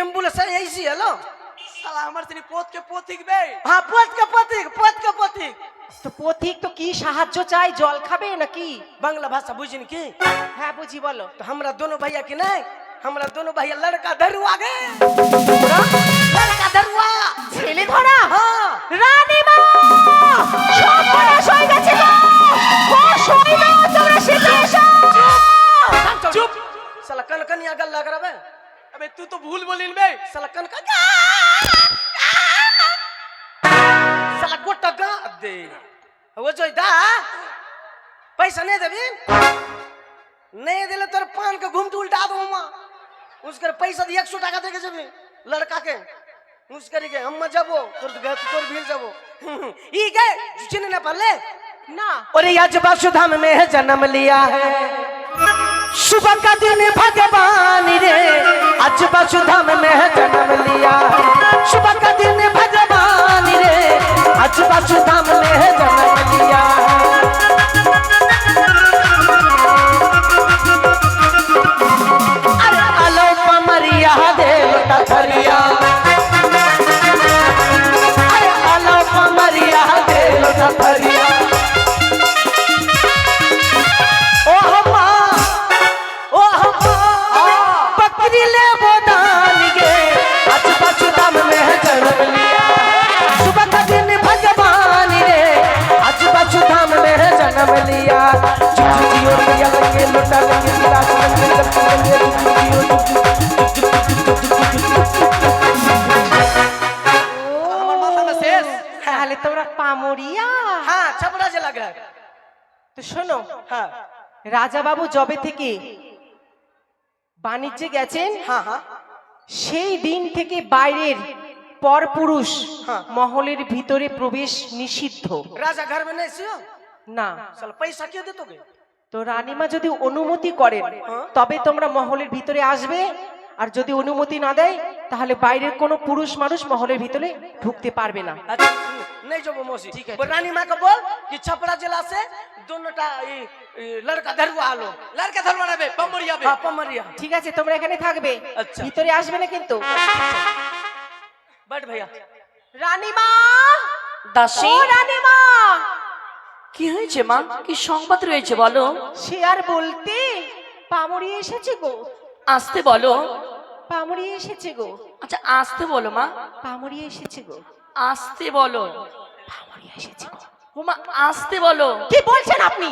Ambulance ऐसी है लो শালা আমার তিনি পথকে পথিক বে हाँ पोत के पथिक पोत के पथिक তো পথিক তো কি সাহায্য চাই জল খাবে নাকি बांग्ला भाषा बुझिन की হ্যাঁ বুঝি বলো तो हमरा दोनों भैया की नहीं हमरा दोनों भैया लड़का धरुआ गए लड़का धरुआ ছেলে ধরা हाँ রানীমা সর্বনাশ হয়ে গেছে গো ও সৈন্য তোমরা শীতে এসো चुप साला कन कनिया गल्ला करबे अबे तू तो भूल बोलिन बे। सलकन का गा सलको टका दे। वो जो दा पैसा नहीं देबी? नहीं देले तोर पान के घूमट उल्टा दो माँ उसकर पैसा दिए 100 টাকা देके जेबी लड़का के। मुझ करी के हम जाबो तोर तो घर तोर भील जाबो। ई के जुचिने ना पाले ना। अरे यजबा सुधाम में है जन्म लिया है। सुबह का दिन भगवान रे। आज वसुधाम में है जन्म लिया। सुबह का दिन भगवान रे। आज वसुधाम में है जन्म लिया। তাহলে তোমরা পামরিয়া হ্যাঁ ছাপড়া জেলা গ্রাম তো শোনো হ্যাঁ রাজা বাবু জবে থেকে বাণিজ্যে গেছেন হ্যাঁ হ্যাঁ। সেই দিন থেকে বাইরের পর পুরুষ হ্যাঁ। মহলের ভিতরে প্রবেশ নিষিদ্ধ। রাজা ঘর বানাইছিল না। পয়সা কেউ দিত তো রানীমা যদি অনুমতি করেন হ্যাঁ। তবে তোমরা মহলের ভিতরে আসবে আর যদি অনুমতি না দেয় তাহলে বাইরের কোনো পুরুষ মানুষ মহলের ভিতরে ঢুকতে পারবে না। আচ্ছা नहीं जो मौसी ठीक है रानी माँ को बोल कि छपरा जिला से दोनों टा ई, ई, लड़का धरुआ आलो লড়কা ধরবা না বে পমরিয়া বে हाँ पमरिया ঠিক আছে তোমরা এখানে থাকবে আচ্ছা। ভিতরে আসবে না কিন্তু बैठ भैया রানীমা দাসী ও রানীমা কি হয়েছে মা কি সংবাদ রয়েছে বলো সে আর বলতে পামড়ি এসেছে গো আসতে বলো পামড়ি এসেছে গো আচ্ছা আসতে বলো মা পামড়ি এসেছে গো আসতে বলো। এসেছে গো। আসতে বলো। কি বলছেন আপনি?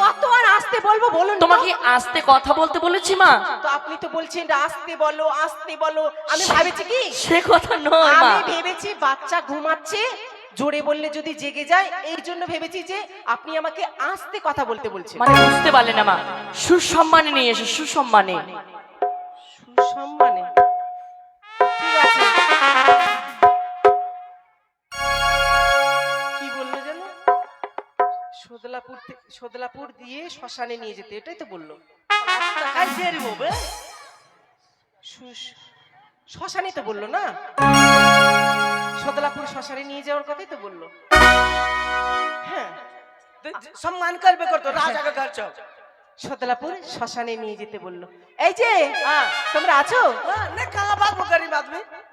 কত আর আসতে বলব বলুন তোমাকে আসতে কথা বলতে বলেছি মা। তো আপনি তো বলছেন আসতে বলো আসতে বলো। আমি ভাবেছি কি? সে কথা নয় মা। আমি ভেবেছি বাচ্চা ঘুমাচ্ছে জোরে বললে যদি জেগে যায় এই জন্য ভেবেছি যে আপনি আমাকে আসতে কথা বলতে বলছেন। মানে বুঝতে পারলে না মা। সুসম্মানে নিয়ে এসো সুসম্মানে। সদলাপুর দিয়ে শ্মশানে নিয়ে যেতে এটাই তো বলল। আচ্ছা। শ্মশানে তো বলল না? সদলাপুর শ্মশানে নিয়ে যাওয়ার কথাই তো বলল। হ্যাঁ। সম্মান করবে করতো রাজাকে ঘর সতলাপুর শ্মশানে নিয়ে যেতে বলল। এই যে হ্যাঁ, হ্যাঁ, তোমরা হ্যাঁ, আছো?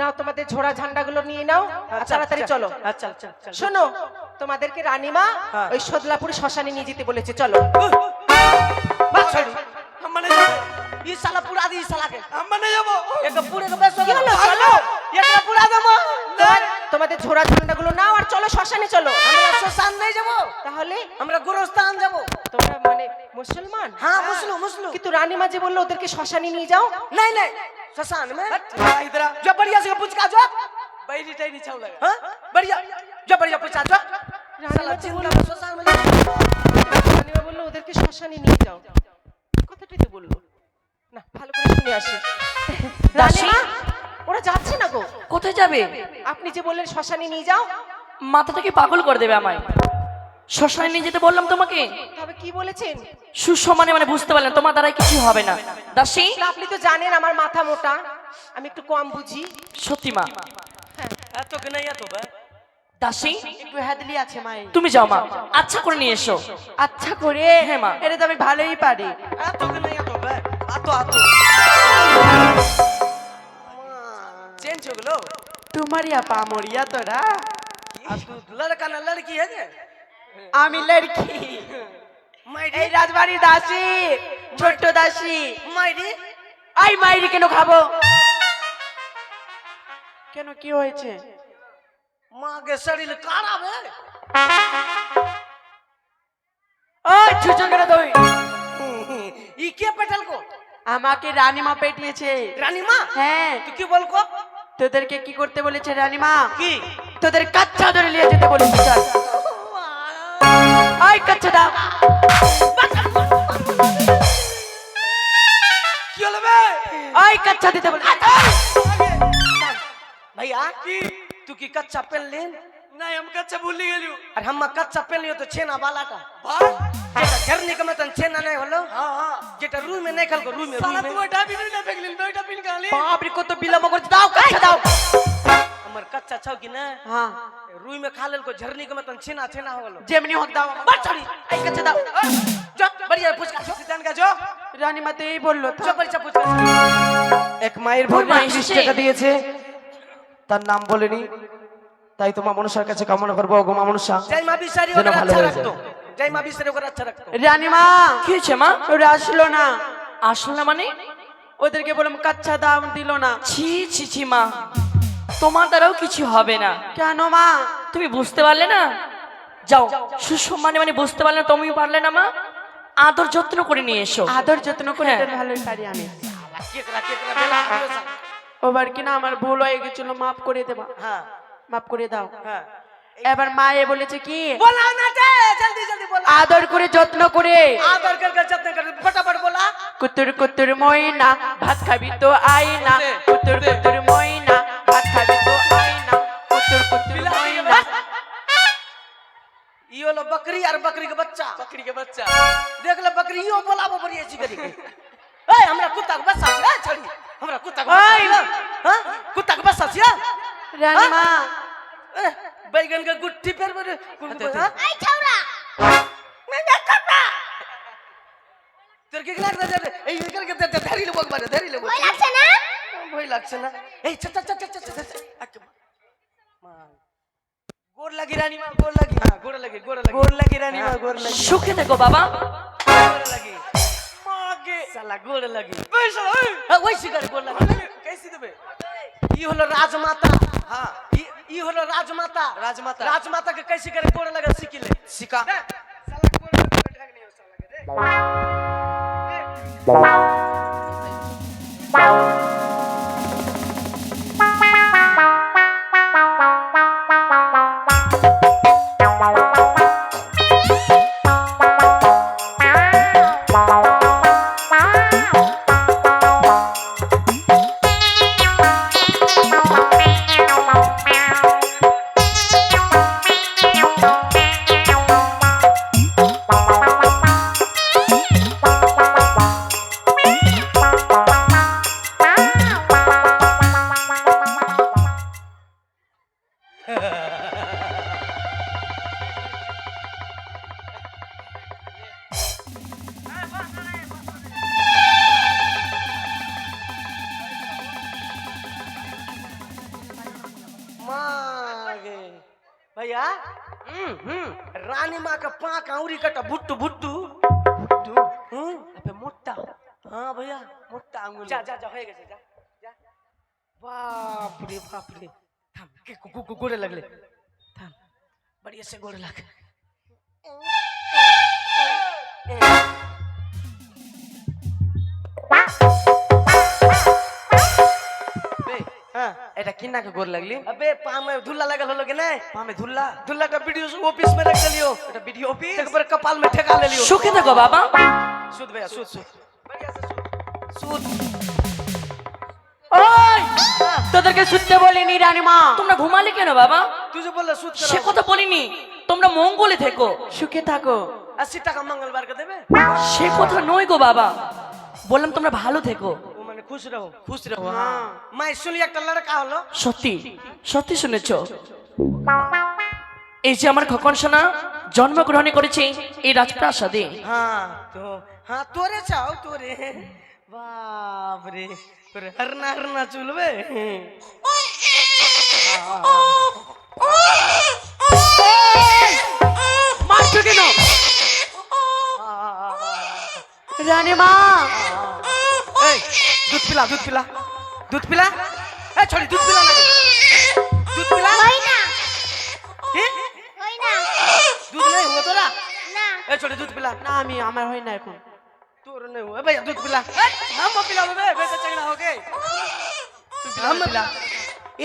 না তোমাদের ঝোড়া ঝান্ডা গুলো নিয়ে নাও আচ্ছা, তাড়াতাড়ি আচ্ছা, চলো। আচ্ছা, শোনো তোমাদেরকে রানীমা ওই সতলাপুর শ্মশানে নিয়ে যেতে বলেছে চলো। মানে পুরা দি সালাকে পুরে পুরা দেবো। তোমাদের ঝোড়া ঝান্ডাগুলো নাও আর চলো শ্মশানে চলো हमरा शमशान नहीं जाबो তাহলে हमरा गुरुस्तान जाबो তোমরা মানে মুসলমান हाँ मुस्लिम मुस्लिम কিন্তু रानीमा যে বললো ওদেরকে শ্মশানে নিয়ে যাও नहीं नहीं शमशान में हाँ, इधर आ। जो बढ़िया से पूछ का जो बैरी टाइनी छाव लगा हाँ बढ़िया जो बढ़िया पूछा जो রানীমা साला তো जिंदा বললো शमशान में ले- রানীমা বললো ওদেরকে শ্মশানে নিয়ে যাও কথাটাই তো বললো না ভালো করে শুনে আসি দাসী? রানীমা ওরা যাচ্ছে না গো কোথায় যাবে? আপনি যে বললেন শ্মশানে নিয়ে যাও। মাথাটাকে পাগল করে দেবে আমায়। শ্মশানে নিয়ে যেতে বললাম তোমাকে? তবে কি বলেছেন? সুসমানে মানে বুঝতে পারলেন তোমার দ্বারা কিছু হবে না। দাসি? আপনি তো জানেন আমার মাথা মোটা। আমি একটু কম বুঝি। সত্যি মা। তোকে নাই এত দাসি? একটু হেদলি আছে মা তুমি যাও মা। আচ্ছা করে নিয়ে এসো। আচ্ছা করে? হ্যাঁ মা। এটা তো আমি ভালোই পারি। তোকে নাই এত আতো আতো। তোমারিয়া পামরিয়া তোরা আর तू लड़का ना लड़की है जे আমি লড়কি मायरी এই রাজবাড়ির দাসী ছোট্ট দাসী मायरी আই মাইরি কেন খাবো কেন কি হয়েছে माँ के शरीर काड़ा बे ওই ছুচো কেন তুই ई के पटल को আমাকে রানীমা পেটিয়েছে रानी माँ হ্যাঁ तू की बोल को তোদেরকে কি করতে বলেছে রানীমা কি? তোদের কাচ্চা ধরে নিয়ে যেতে বলেছে চল। আয় কাচ্চা দাও কি হলো বে? আয় কাচ্চা দিতে বলে ভাইয়া কি? তুই কি কাচ্চা পেলেন नहीं हम कच्चा भूल गेलियो और हम कच्चा पेन लियो तो छेना बालाटा जेटा झरने के मतन छेना नहीं होलो हां हां जेटा रूम में नहीं खल को रूम में रूम में साला तू डाबी नहीं फेंक लिन बेटा पिन का ले বাপ রে কত বিলম্ব করছে দাও কাচ্চা দাও हमर कच्चा छौ कि ना হ্যাঁ रूम में खा लेल को झरने के मतन छेना छेना हो गेलो যেমনি হোক দাও बस छोड़ी আই কাচ্চা দাও जो बढ़िया पूछ का सिद्धांत का जो রানীমা তো এই বললো তো। जो परिचय पूछ का এক মায়ের ওই ভগ্নে মা ত্রিশ এসেছে। টাকা দিয়েছে তার নাম বলেনি তাই তো মা মনসার কাছে কামনা করব গো মা মনসা জয় মা বিচারি ওরা আচ্ছা রাখতো জয় মা বিচারি আচ্ছা রাখতো রানী মা কি হয়েছে মা আসলো না আসলো না মানে ওদেরকে বললাম কাচ্চা দাম দিল না ছি ছি ছি মা তোমার দ্বারাও কিছু হবে না কেন মা তুমি বুঝতে পারলে না যাও সুসম্মানে মানে বুঝতে পারলে না তুমি পারলে না মা আদর যত্ন করে নিয়ে এসো আদর যত্ন করে ভালো পারি আমি ওবার কিনা আমার ভুল হয়ে গেছিল মাফ করে দেবা হ্যাঁ মাফ করে দাও। হ্যাঁ। এবার মা এ বলেছে কি? আদর করে যত্ন করে। কুতুর কুতুর ময়না ভাত খাবি তো আয়না। কুতুর কুতুর ময়না ভাত খাবি তো আয়না। কুতুর কুতুর ময়না। ই হলো বকরি আর বকরি কে বাচ্চা। বকরি কে বাচ্চা। দেখলে বকরি ইও বলাবো বড়ি এসি করি এই আমরা কুত্তা বাচ্চা ছাড়ি। আমরা কুত্তা বাচ্চা হ্যাঁ? কুত্তা বাচ্চা আছে হ্যাঁ? बच्चा ओए! छै हां कुत्ता के बच्चा छै রানী মা ए, बैगन के गुट्ठी पर पर हां आई छौरा मैं ना करना তোর কি লাগ দে দে এই कर के दे धरी ले बोल बारे धरी ले बोल ওই লাগছে না ভয় লাগছে না এই চ চ চ চ চ চ আকে মা গোর লাগি রানী মা গোর লাগি হ্যাঁ গোর লাগি গোর লাগি গোর লাগি রানী মা গোর লাগি সুখে থেকো বাবা गोड़ लगी मागे साला गोड़ लगी पैसा हां वैसी करे गोड़ लगी कैसे देबे ई होलो राजमाता हां ई ई होलो राजमाता राजमाता राजमाता के कैसे करे गोड़ लगा सीखी ले सिखा साला गोड़ लगा बैठा नहीं हो साला के दे भैया हम्म हम्म। रानी माँ का पाक आउरी कटा भुट्टू भुट्टू। भुट्टू? हम्म? अबे मोटा। हाँ भैया मोटा आंगूल। जा जा जा होएगा जा जा बाप रे बाप रे थाम के कुकु कुकु गो- गोड़े लगले। थाम बढ़िया से गोड़े लग। बे हाँ এটা কিনাকে গোর লাগলি अबे पाँव में धुल्ला लगल होलो के नहीं মামে ধুল্লা धुल्ला का वीडियो ऑफिस में रख लियो এটা ভিডিও অফিস एक बार कपाल में ठेका ले लियो সুখে থেকো বাবা सूद भैया सूद सूद बढ़िया से सूद सूद ওই তোদেরকে শুনতে বলিনি রানীমা তোমরা ঘুমালে কেন বাবা तुझे बोल सूद সে करो কথা বলিনি তোমরা মঙ্গলে থেকো সুখে থাকো अस्सी टका मंगलवार के देबे সে কথা নয় গো বাবা বললাম তোমরা ভালো থেকো মানে খুশি রহো। খুশি রহো হ্যাঁ।, হ্যাঁ। মাই শুনি একটা লড়কা হলো। সত্যি সত্যি শুনেছো? এই যে আমার খকন সোনা জন্মগ্রহণ করেছে এই রাজপ্রাসাদে। হ্যাঁ তো হ্যাঁ তোরে চাও তোরে। বাপ রে তোরে হরনা হরনা চুলবে মারছো কেন? হ্যাঁ। রানী মা দুধ পিলা দুধ পিলা দুধ পিলা এ ছড়ি দুধ পিলা নাকি দুধ পিলা হই না কি হই না দুধ নেই হুয়া তোরা না এ ছড়ি দুধ পিলা না আমি আমার হয় না এখন তোর नहीं हुआ भैया दूध पिला हम पिला बे वैसे चगड़ा हो गए हम पिला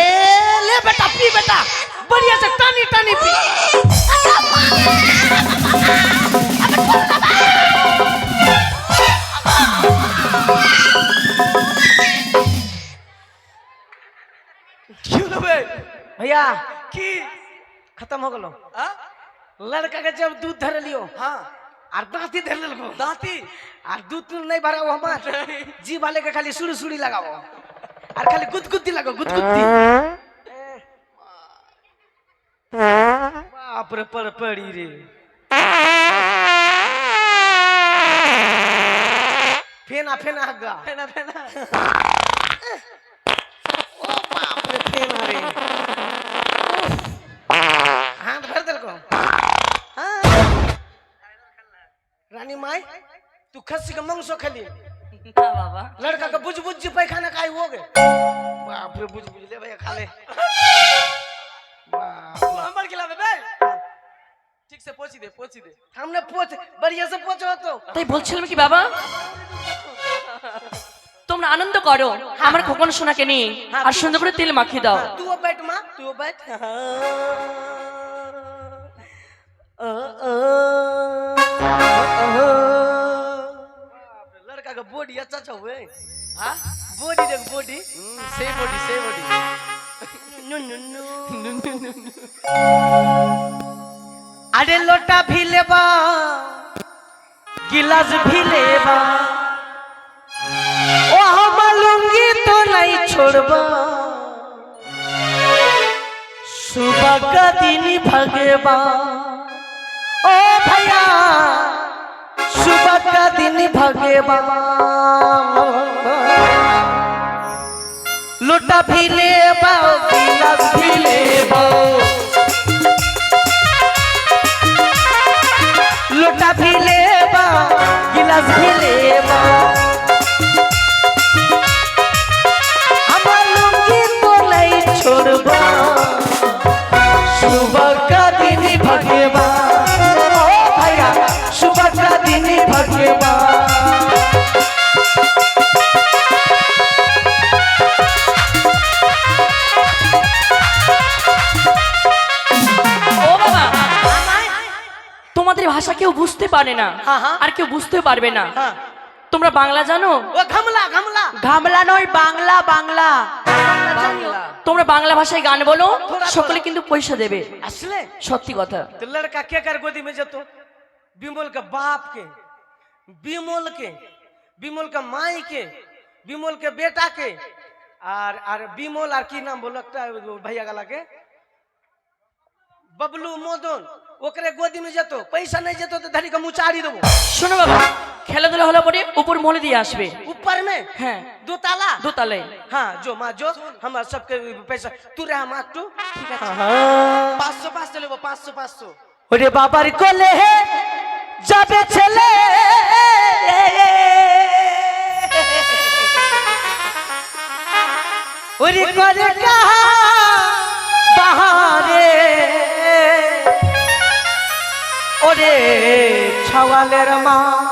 ए ले बेटा पी बेटा बढ़िया से टानी टानी पी क्यों भैया। की? खत्म हो गलो। लड़का के जब दूध धर लियो हाँ। आर दांती धर ले लो दांती? आर दूध तो नहीं भरा वो हमारे। जी वाले के खाली सुड़ी सुड़ी लगाओ। आर खाली गुद गुद्दी लगाओ गुद गुद्दी बाप रे पर पड़ी रे। फेना फेना हगा फेना फेना। कितने मारे हाथ भर दल को हाँ। रानी माई तू खस के मंग सो हाँ, बाबा। लड़का का बुझ बुझ पैखाना का हो गए बाप रे बुझ बुझ ले भैया खा ले हमर खिला बे ठीक से पोछी दे पोछी दे। हमने पोछ बढ़िया से पोछो तो। तई बोल छिल की बाबा। তোমরা আনন্দ করো আমার খোকন সোনাকে নিয়ে আর সুন্দর করে তেল মাখিয়ে দাও तू अब बैठ माँ तू अब बैठ अ, अ, बाप रे, लड़का का बॉडी अच्छा अच्छा हुए हाँ बॉडी देख बॉडी से बॉडी से बॉडी नु नु नु अरे लोटा भी लेबा गिलास भी लेबा বাবা। সুবাগা দিনী ভাগেবা ও ভাইয়া সুবাগা দিনী ভাগেবা লুটা ভিলে না হ্যাঁ, হ্যাঁ। আর কেউ বুঝতে পারবে না हाँ তোমরা বাংলা জানো वो घमला घमला ঘামলা নয় বাংলা বাংলা তোমরা বাংলা ভাষায় গান বলো थोड़ा- সকলে কিন্তু পয়সা দেবে असले সত্যি কথা तो लड़का के कर गोदी में जतो बिमोल के बाप के बिमोल के बिमोल के माई के बिमोल के बेटा के और और बिमोल और की नाम बोल भैया गला के बबलू मोदन ओकरे गोदी में जतो पैसा नहीं जतो तो धरी के मुचारी देबो শোনো বাবা খেলাধুলা হলো পরে উপর মলে দিয়ে আসবে ऊपर में হ্যাঁ दो ताला দোতলায় हाँ जो माँ जो हमार सबके पैसा तू रहा माँ तू ঠিক আছে पाँच सौ पाँच सौ लेबो पाँच सौ पाँच सौ ওরে বাবার কোলে যাবে ছেলে ওরে করে কাহা বাহারে ওরে ছওয়ালের মা।